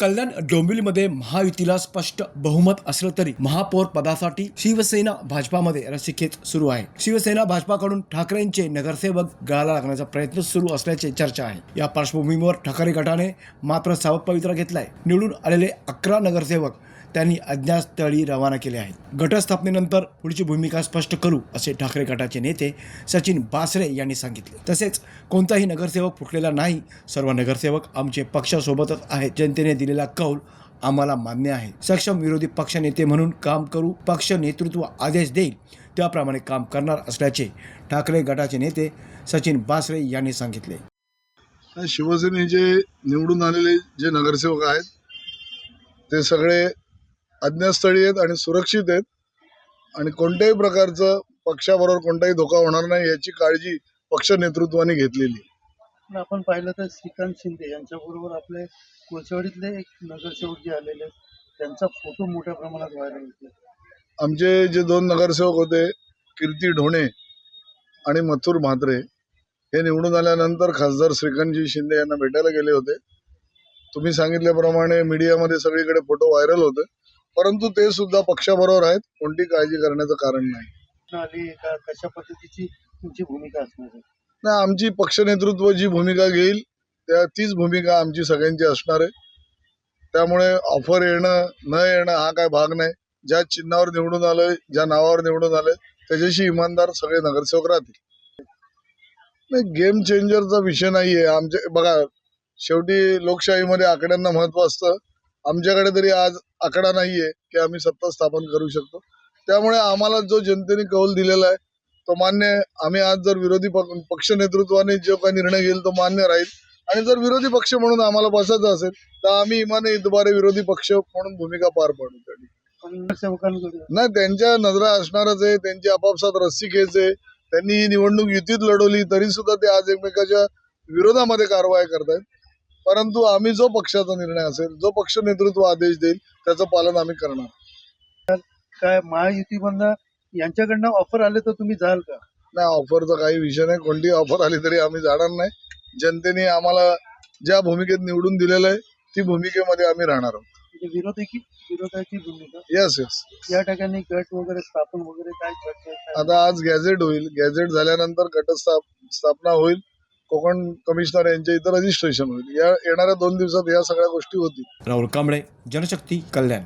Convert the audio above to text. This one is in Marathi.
कल्याण डोंबिवलीमध्ये महायुतीला स्पष्ट बहुमत असलं तरी महापौर पदासाठी शिवसेना भाजपामध्ये रस्सीखेच सुरू आहे. शिवसेना भाजपाकडून ठाकरेंचे नगरसेवक गळाला लागण्याचा प्रयत्न सुरू असल्याची चर्चा आहे. या पार्श्वभूमीवर ठाकरे गटाने मात्र सावध पवित्रा घेतलाय. निवडून आलेले अकरा नगरसेवक त्यांनी अज्ञात स्थळी रवाना केले आहेत. गटस्थापनेनंतर पुढची भूमिका स्पष्ट करू असे ठाकरे गटाचे नेते सचिन बासरे यांनी सांगितले. तसेच कोणताही नगरसेवक फुटलेला नाही. सर्व नगरसेवक आमचे पक्षासोबतच आहेत. जनतेने दिले दिलेला कौल आम्हाला मान्य आहे. सक्षम विरोधी पक्षनेते म्हणून काम करू पक्ष नेतृत्व आदेश देईल त्याप्रमाणे काम करणार असल्याचे ठाकरे गटाचे नेते सचिन बासरे यांनी सांगितले. शिवसेनेचे निवडून आलेले जे नगरसेवक आहेत ते सगळे अज्ञातस्थळी आहेत आणि सुरक्षित आहेत. आणि कोणत्याही प्रकारचं पक्षाबरोबर कोणताही धोका होणार नाही याची काळजी पक्ष नेतृत्वाने घेतलेली. पण आपण पाहिलं तर श्रीकांत शिंदे यांच्याबरोबर आपले कोळशेवाडीतले एक नगरसेवक जे आलेले त्यांचा फोटो मोठ्या प्रमाणात व्हायरल होतो आमचे जे दोन नगरसेवक होते कीर्ती ढोणे आणि मथुर म्हात्रे हे निवडून आल्यानंतर खासदार श्रीकांतजी शिंदे यांना भेटायला गेले होते. तुम्ही सांगितल्याप्रमाणे मीडियामध्ये सगळीकडे फोटो व्हायरल होते परंतु ते सुद्धा पक्षाबरोबर आहेत कोणती काळजी करण्याचं कारण नाही. आली का कशा पद्धतीची तुमची भूमिका असणार आहे? नाही आमची पक्ष नेतृत्व जी भूमिका घेईल त्या तीच भूमिका आमची सगळ्यांची असणार आहे. त्यामुळे ऑफर येणं न येणं हा काय भाग नाही. ज्या चिन्हावर निवडून आलंय ज्या नावावर निवडून आलंय त्याच्याशी इमानदार सगळे नगरसेवक राहतील. नाही गेम चेंजरचा विषय नाही आहे आमच्या बघा शेवटी लोकशाहीमध्ये आकड्यांना महत्त्व असतं. आमच्याकडे तरी आज आकडा नाही आहे की आम्ही सत्ता स्थापन करू शकतो. त्यामुळे आम्हाला जो जनतेने कौल दिलेला आहे तो मान्य आम्ही आज जर विरोधी पक्ष नेतृत्वाने जो काही निर्णय घेईल तो मान्य राहील. आणि जर विरोधी पक्ष म्हणून आम्हाला बसायचं असेल तर आम्ही इमाने इतबारे विरोधी पक्ष म्हणून भूमिका पार पाडू नाही त्यांच्या नजरा असणारच आहे. त्यांची आपापसात रस्सी खेच आहे. त्यांनी ही निवडणूक युतीत लढवली तरी सुद्धा ते आज एकमेकाच्या विरोधामध्ये कारवाई करतायत. परंतु आम्ही जो पक्षाचा निर्णय असेल जो पक्ष नेतृत्व आदेश देईल त्याचं पालन आम्ही करणार. काय महायुतीमधनं यांच्याकडनं ऑफर आले तर तुम्ही जाल का? नाही ऑफरचा काही विषय नाही. कोणती ऑफर आली तरी आम्ही जाणार नाही. जनतेने आम्हाला ज्या भूमिकेत निवडून दिलेलं आहे ती भूमिकेमध्ये आम्ही राहणार आहोत. म्हणजे विरोधी विरोधाची भूमिका? येस येस या ठिकाणी गट वगैरे स्थापन वगैरे काय चर्चा आहे? काय आता आज गॅझेट होईल. गॅझेट झाल्यानंतर गट स्थाप स्थापना होईल. कोकण कमिशनर यांच्या इथं रजिस्ट्रेशन होईल. या येणाऱ्या दोन दिवसात या सगळ्या गोष्टी होतील. राहुल कांबळे जनशक्ती कल्याण.